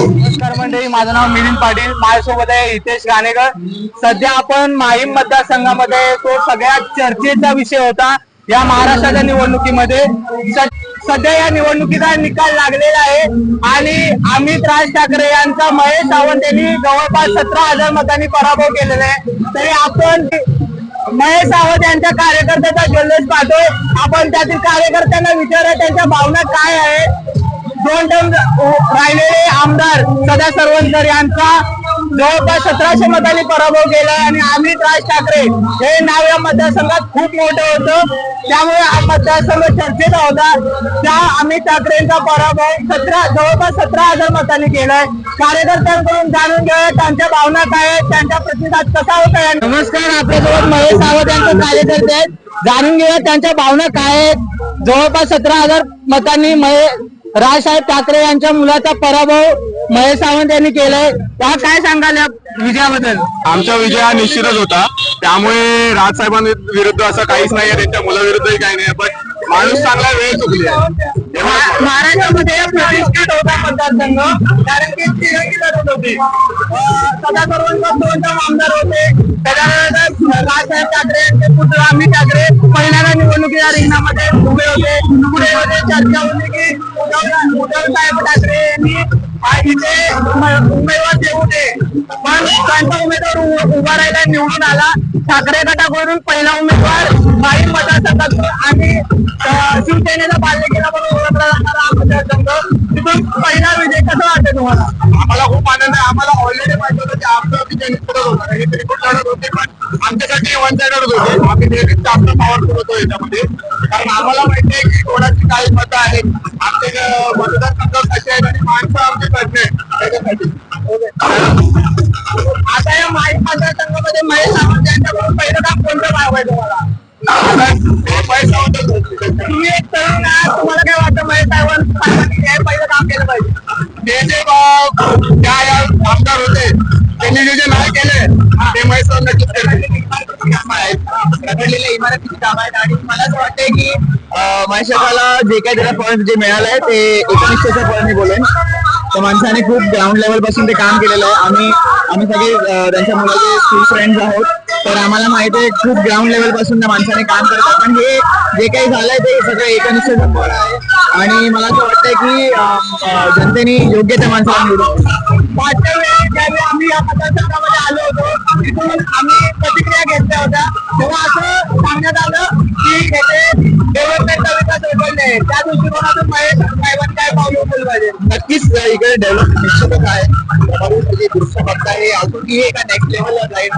नमस्कार मंडळी माझं नाव मिलिंद पाटील. माझ्यासोबत आहे हितेश गाणेकर. सध्या आपण माहीम मतदारसंघामध्ये तो सगळ्यात चर्चेचा विषय होता या महाराष्ट्राच्या निवडणुकीमध्ये. सध्या या निवडणुकीचा निकाल लागलेला आहे आणि अमित राज ठाकरे यांचा महेश सावंत यांनी जवळपास सतरा हजार मतांनी पराभव केलेला आहे. तरी आपण महेश सावंत यांच्या कार्यकर्त्याचा जल्लोष पाहतोय. आपण त्यातील कार्यकर्त्यांना विचारूया त्यांच्या भावना काय आहे दोन टर्म राहिलेले आमदार सदा सरवणकर यांचा जवळपास सतराशे मतांनी पराभव केला आणि अमित राज ठाकरे हे नाव या मतदारसंघात खूप मोठं होतं. त्यामुळे हा मतदारसंघ चर्चेचा होता. त्या अमित ठाकरेंचा पराभव सतरा जवळपास सतरा हजार मतांनी केलाय. कार्यकर्त्यांकडून जाणून घेऊया त्यांच्या भावना काय आहेत त्यांचा प्रतिसाद कसा होता आहे. नमस्कार आपल्यासोबत महेश सावंत यांचे कार्यकर्ते आहेत. जाणून घेऊया त्यांच्या भावना काय आहेत. जवळपास सतरा हजार मतांनी महे राजसाहेब ठाकरे यांच्या मुलाचा पराभव महेश सावंत यांनी केलाय. त्या काय सांगाल या विजयाबद्दल? आमचा विजय हा निश्चितच होता. त्यामुळे राजसाहेबांविरुद्ध असं काहीच नाहीये. त्यांच्या मुलाविरुद्धही काही नाही पण माणूस चांगला वेळ चुकली आहे. महा- महाराष्ट्रामध्ये प्रतिष्ठित होता मतदारसंघ. कारण की तिरंगी लढत होती. अं, सदा टर्म आमदार होते. त्याच्यानंतर राजसाहेब ठाकरे यांचे पुत्र अमित ठाकरे. पहिल्यांदा निवडणुकीच्या रिंगणामध्ये उभे होते. पुढे मध्ये चर्चा होती की उद्धवसाहेब ठाकरे यांनी आ, इथे उमेदवार देऊ नये पण त्यांचा उमेदवार उभा राहिला निवडून आला. ठाकरे गटाकडून पहिला उमेदवार काही मतदारसंघातून आणि शिवसेनेचा बाल्य केला म्हणून ओळखला जाणारा हा मतदारसंघ तिथून पहिला विजय कसा वाटतो तुम्हाला? आमच्यासाठी वन साइडच होते आम्ही नेहमीच जास्त पॉवरफुल होतो याच्यामध्ये कारण आम्हाला माहिती आहे की कोणाची काय मतं आहेत आमचे मतदारसंघ कसे आहेत आणि माणसं आमचे कसे आहेत त्याच्यासाठी आता या माई मतदारसंघामध्ये महेश सावंत यांच्याकडून पहिलं काम कोणतं पाहावं मला तुम्ही एक तरुण आहात तुम्हाला काय वाटतं महेश सावंत हे पहिलं काम केलं पाहिजे ते जे आमदार होते. जे नाही केले. ते नक्कीच वाटतंय की महेशाला जे काही त्याला फळ जे मिळालंय ते एकोणीसशेचं फळ मी बोलेन. त्या माणसाने खूप ग्राउंड लेवलपासून ते काम केलेलं आहे. आम्ही आम्ही सगळे त्यांच्या मुलाचे स्कूल फ्रेंड्स आहोत. तर आम्हाला माहिती आहे खूप ग्राउंड लेवलपासून त्या माणसाने काम करतात. पण हे जे काही झालंय ते सगळं फळ आहे. आणि मला असं वाटतंय की जनतेने योग्य त्या माणसाला निवडून मागच्या वेळी ज्यावेळी आम्ही या मतदारसंघामध्ये आलो होतो तिथून आम्ही प्रतिक्रिया घेतल्या होत्या. तेव्हा असं सांगण्यात आलं की येथे डेव्हलपमेंटचा विकास उघडले त्या दृष्टिकोनातून महेश साहेबांनी काय पावलं उचललं पाहिजे? नक्कीच इकडे डेव्हलपमेंट निश्चितच आहे. दृश्य म्हणजे बघता हे अजून हे एका नेक्स्ट लेवलला जाईल.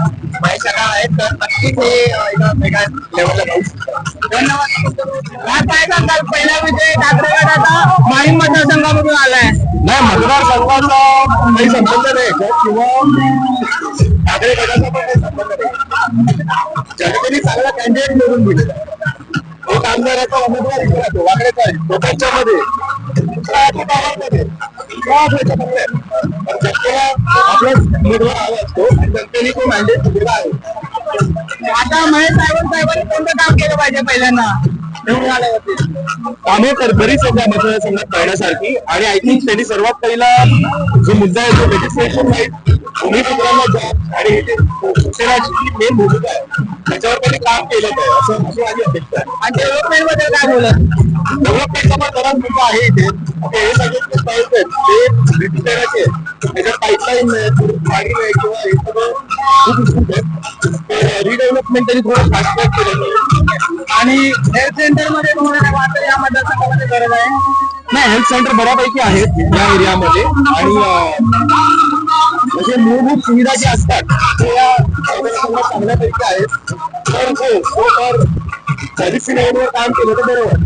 माझ्या आहेत तर नक्कीच हे एका वेगळ्या लेवलला जाऊ धन्यवाद. काय सांगाल पहिला विजय ठाकरे गटाचा माहीम मतदारसंघामधून आलाय. नाही मतदारसंघाचा काही संबंध नाही. किंवा ठाकरे गटाचा पण काही संबंध नाही. जनतेने चांगला कॅन्डिडेट निवडून दिलेला एक आमदाराचा उमेदवार इकडे राहतो वाकड्याचा आहे. तो गावामध्ये. पण जनतेला आपला उमेदवार हवा असतो. आणि जनतेने तो मॅन्डेट दिलेला आहे. आता महेश साहेबांनी साहेबांनी कोणतं काम केलं पाहिजे पहिल्यांदा? कामे तर बरीच आहेत त्या मतदारसंघात करण्यासारखी आणि आय थिंक त्यांनी सर्वात पहिला जो मुद्दा आहे तो लेजिस्लेशन राईट भूमिपुत्रांना जॉब आणि जे शिक्षणाची मेन भूमिका आहे त्याच्यावर त्यांनी काम केलं आहे असं अशी माझी अपेक्षा आहे. आणि डेव्हलपमेंटबद्दल काय बोलत? डेव्हलपमेंटचा पण बराच मुद्दा आहे इथे. हे सगळे जे स्टाईल्स आहेत ते त्याच्यात पाईपलाईन नाही पाणी नाही किंवा हे सगळं खूप आहेत रिडेव्हलपमेंट त्यांनी थोडं फास्ट ट्रॅक आहे आणि हेल्थ सेंटरमध्ये तुम्हाला वाटतं? या मतदारसंघामध्ये गरज आहे? नाही हेल्थ सेंटर बऱ्यापैकी आहेत या एरियामध्ये आणि म्हणजे मूलभूत सुविधा ज्या असतात ते या मतदारसंघात चांगल्यापैकी आहेत. तर हो तो तर काम केलं तर बरोबर.